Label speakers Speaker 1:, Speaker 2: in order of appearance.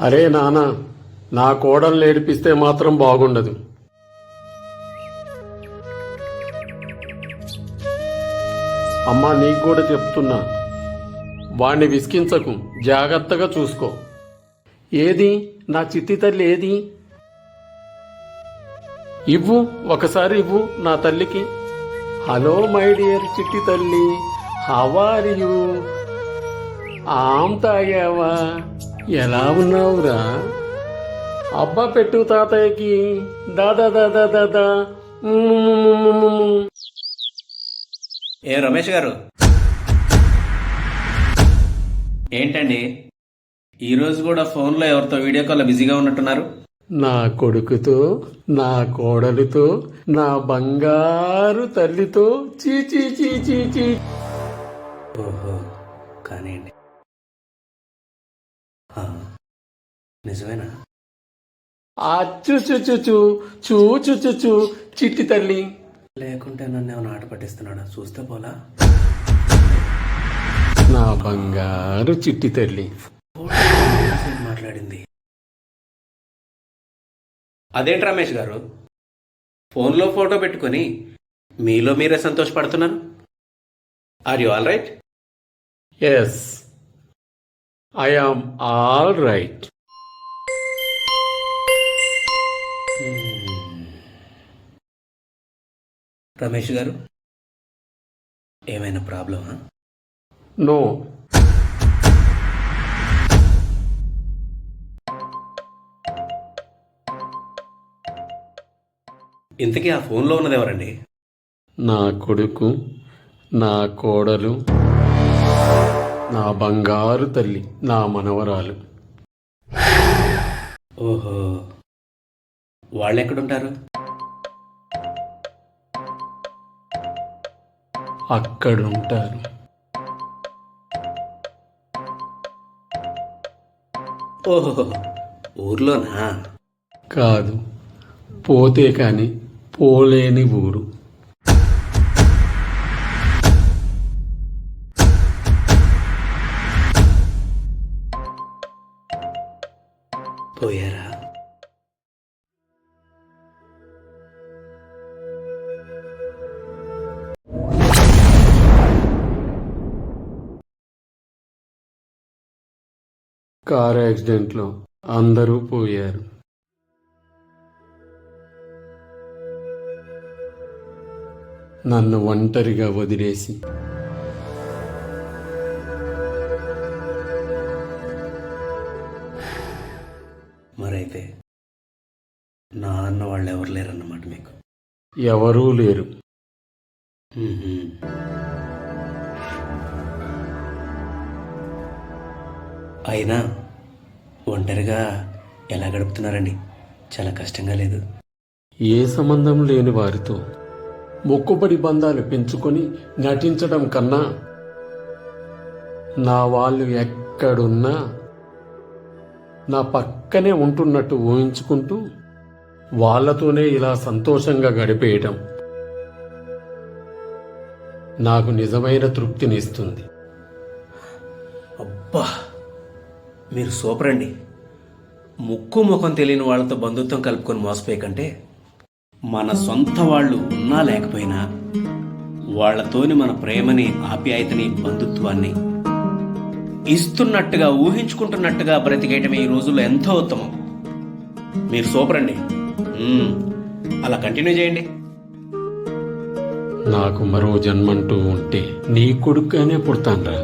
Speaker 1: అరే నానా నా కోడలు ఏడిపిస్తే మాత్రం బాగుండదు. అమ్మా నీకు కూడా చెప్తున్నా. వాణ్ణి విసికించకు జాగ్రత్తగా చూసుకో. ఏది? నా చిట్టి తల్లి ఏది? ఇవ్వు ఒకసారి ఇవ్వు నా తల్లికి. హలో మై డియర్ చిట్టి తల్లి హవారియు ఆమ్ తాగావా? ఎలా ఉన్నావురా? అబ్బా పెట్టు తాతయ్యకి. దాదా దాదా దాదా.
Speaker 2: ఏ రమేష్ గారు? ఏంటండి? ఈరోజు కూడా ఫోన్లో ఎవరితో వీడియో కాల్ బిజీగా ఉన్నట్టున్నారు?
Speaker 1: నా కొడుకుతో నా కోడలితో నా బంగారు తల్లితో చీ చీ చీ చీ చీ.
Speaker 2: ఓహో కానివ్వండి. నిజమేనా?
Speaker 1: అచ్చు చు చు చూ చూ చు చు చూ చిట్టి తల్లి.
Speaker 2: లేకుంటే నన్ను ఏమైనా ఆట పట్టిస్తున్నాడా? చూస్తే పోలా?
Speaker 1: నా బంగారు చిట్టి తల్లి.
Speaker 2: మాట్లాడింది. అదేంటి రమేష్ గారు? ఫోన్లో ఫోటో పెట్టుకొని మీలో మీరే సంతోషపడుతున్నారు? Are you all right
Speaker 1: yes I am all right
Speaker 2: Ramesh garu ఏమైనా ప్రాబ్లమా?
Speaker 1: నో.
Speaker 2: ఇంతకీ ఆ ఫోన్లో ఉన్నది ఎవరండి?
Speaker 1: నా కొడుకు నా కోడలు నా బంగారు తల్లి నా మనవరాలు.
Speaker 2: ఓహో. వాళ్ళు ఎక్కడుంటారు
Speaker 1: అక్కడుంటారు.
Speaker 2: ఓహో ఊర్లోనా?
Speaker 1: కాదు పోతే కాని పోలేని ఊరు.
Speaker 2: పోయారా?
Speaker 1: కారు యాక్సిడెంట్లో అందరూ పోయారు. నన్ను ఒంటరిగా వదిలేసి.
Speaker 2: మరైతే నా అన్న వాళ్ళు ఎవరు లేరన్నమాట మీకు?
Speaker 1: ఎవరూ లేరు.
Speaker 2: అయినా ఒంటరిగా ఎలా గడుపుతున్నారండి? చాలా కష్టంగా లేదు.
Speaker 1: ఏ సంబంధం లేని వారితో మొక్కుబడి బంధాలు పెంచుకొని నటించడం కన్నా నా వాళ్ళు ఎక్కడున్నా నా పక్కనే ఉంటున్నట్టు ఊహించుకుంటూ వాళ్ళతోనే ఇలా సంతోషంగా గడిపేయటం నాకు నిజమైన తృప్తినిస్తుంది.
Speaker 2: అబ్బా! మీరు సూపర్ అండి ముక్కు ముఖం తెలియని వాళ్ళతో బంధుత్వం కలుపుకొని మోసపోయే కంటే మన సొంత వాళ్ళు ఉన్నా లేకపోయినా వాళ్ళతోని మన ప్రేమని ఆప్యాయతని బంధుత్వాన్ని ఇస్తున్నట్టుగా ఊహించుకుంటున్నట్టుగా బ్రతికేయటమే ఈ రోజుల్లో ఎంతో ఉత్తమం. మీరు సూపర్ అండి అలా కంటిన్యూ చేయండి.
Speaker 1: నాకు మరో జన్మంటూ ఉంటే నీ కొడుక్గానే పుడతాను రా